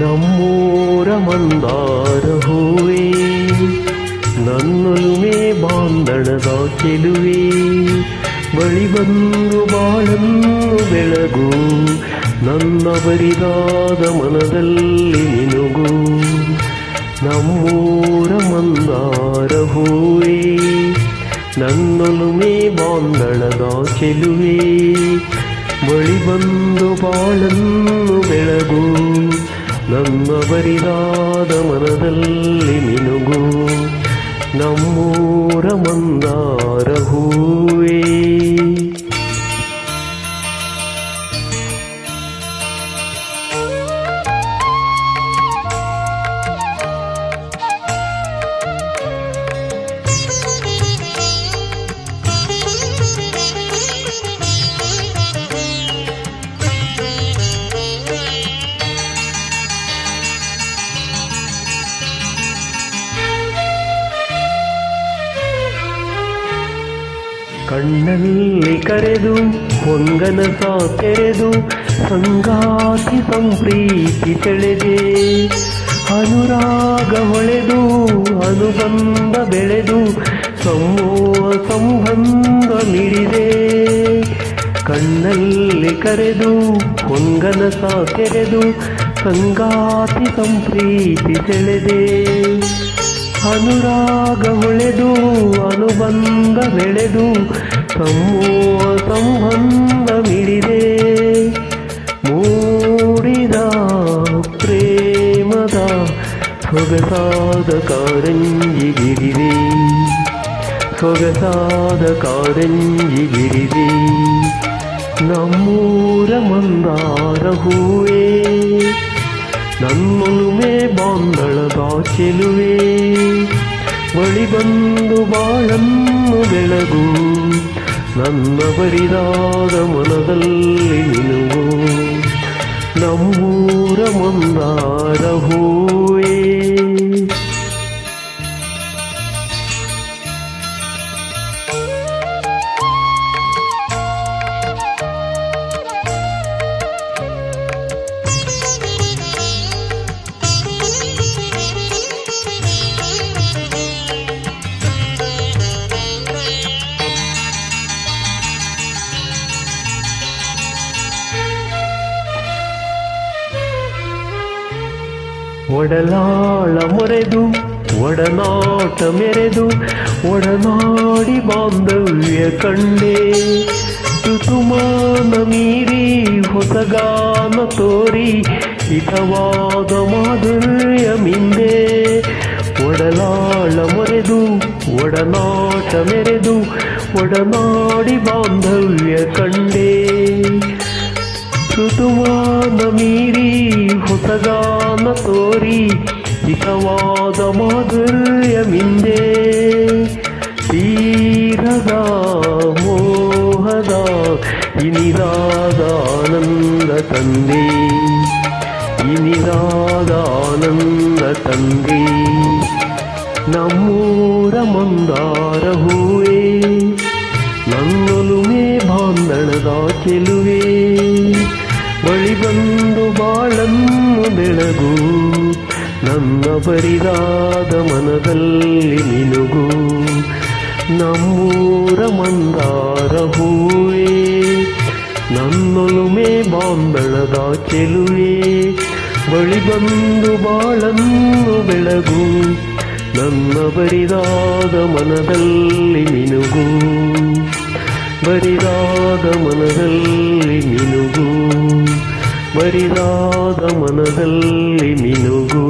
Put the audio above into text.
ನಮ್ಮೂರ ಮಂದಾರ ಹೂವೇ ನನ್ನೊಲುಮೆ ಬಾಂಧಣದ ಚೆಲುವೆ ಬಳಿ ಬಂದು ಬಾಳನ್ನು ಬೆಳಗು ನನ್ನ ಬರಿದಾದ ಮನದಲ್ಲಿ ನಿನುಗು ನಮ್ಮೂರ ಮಂದಾರ ಹೂವೇ ನನ್ನೊಲುಮೆ ಬಾಂಧಳದ ಚೆಲುವೆ ಬಳಿ ಬಂದು ಬಾಳನ್ನು ಬೆಳಗು ನನ್ನ ಬರಿದಾದ ಮನದಲ್ಲಿ ಮಿನುಗು ನಮ್ಮೂರ ಮಂದಾರ ಹೂವೇ. ಕಣ್ಣಲ್ಲಿ ಕರೆದು ಹೊಂಗನಸ ತೆರೆದು, ಸಂಗಾತಿ ಸಂಪ್ರೀತಿ ಸೆಳೆದೆ. ಅನುರಾಗ ಹೊಳೆದು, ಅನುಬಂಧ ಬೆಳೆದು ಸಮೂಹ ಸಂಬಂಧ ಮಿಡಿದೆ. ಕಣ್ಣಲ್ಲಿ ಕರೆದು ಹೊಂಗನಸ ತೆರೆದು, ಸಂಗಾತಿ ಸಂಪ್ರೀತಿ ಸೆಳೆದೆ. ಅನುರಾಗ ಹೊಳೆದು ಅನುಬಂಧ ಬೆಳೆದು ಸಮೂಹ ಸಂಬಂಧ ಮಿಡಿದೆ ಮೂಡಿದ ಪ್ರೇಮದ ಸೊಗಸಾದ ಕಾರಂಜಿಗಿರಿದೆ ಸೊಗಸಾದ ಕಾರಂಜಿಗಿರಿದೆ ನಮ್ಮೂರ ಮಂದಾರ ಹೂವೇ ನನ್ನೊಲುಮೆ ಬಾಂಧಳದ ಚೆಲುವೆ ಬಳಿ ಬಂದು ಬಾಳನ್ನು ಬೆಳಗು ನನ್ನ ಬರಿದಾದ ಮನದಲ್ಲಿ ನಿನುವು ನಮ್ಮೂರ ಮಂದಾರ ಹೂವೇ ಒಡಲಾಳ ಮೊರೆದು, ಒಡನಾಟ ಮೆರೆದು, ಒಡನಾಡಿ ಬಾಂಧವ್ಯ ಕಂಡೆ. ಋತುಮಾನ ಮೀರಿ ಹೊಸಗಾನ ತೋರಿ, ಹಿತವಾದ ಮಾಧುರ್ಯ ಮಿಂದೆ. ಒಡಲಾಳ ಮೊರೆದು, ಒಡನಾಟ ಮೆರೆದು, ಒಡನಾಡಿ ಬಾಂಧವ್ಯ ಕಂಡೆ. ಋತುಮಾನ ಮೀರಿ ಹೊಸಗಾನ ತೋರಿ ಹಿತವಾದ ಮಾಧುರ್ಯ ಮಿಂದೆ ತೀರದ ಮೋಹದ ಇನಿದಾದ ಆನಂದ ತಂದೆ ಇನಿದಾದ ಆನಂದ ತಂದೆ ನಮ್ಮೂರ ಮಂದಾರ ಹೂವೇ ನನ್ನೊಲುಮೆ ಬಾಂಧಣದ ಚೆಲುವೆ ಬೆಳಗು ನನ್ನ ಮನದಲ್ಲಿ ಮಿನುಗು ನಮ್ಮೂರ ಮಂದಾರ ಹೂವೇ, ನನ್ನೊಲುಮೆ ಬಾಂಧಳದ ಚೆಲುವೆ, ಬಳಿ ಬಂದು ಬಾಳನ್ನು ಬೆಳಗು, ನನ್ನ ಬರಿದಾದ ಮನದಲ್ಲಿ ಮಿನುಗು ಬರಿದಾದ ಮನದಲ್ಲಿ ಮಿನುಗು ಬರಿದಾದ ಮನದಲ್ಲಿ ಮಿನುಗು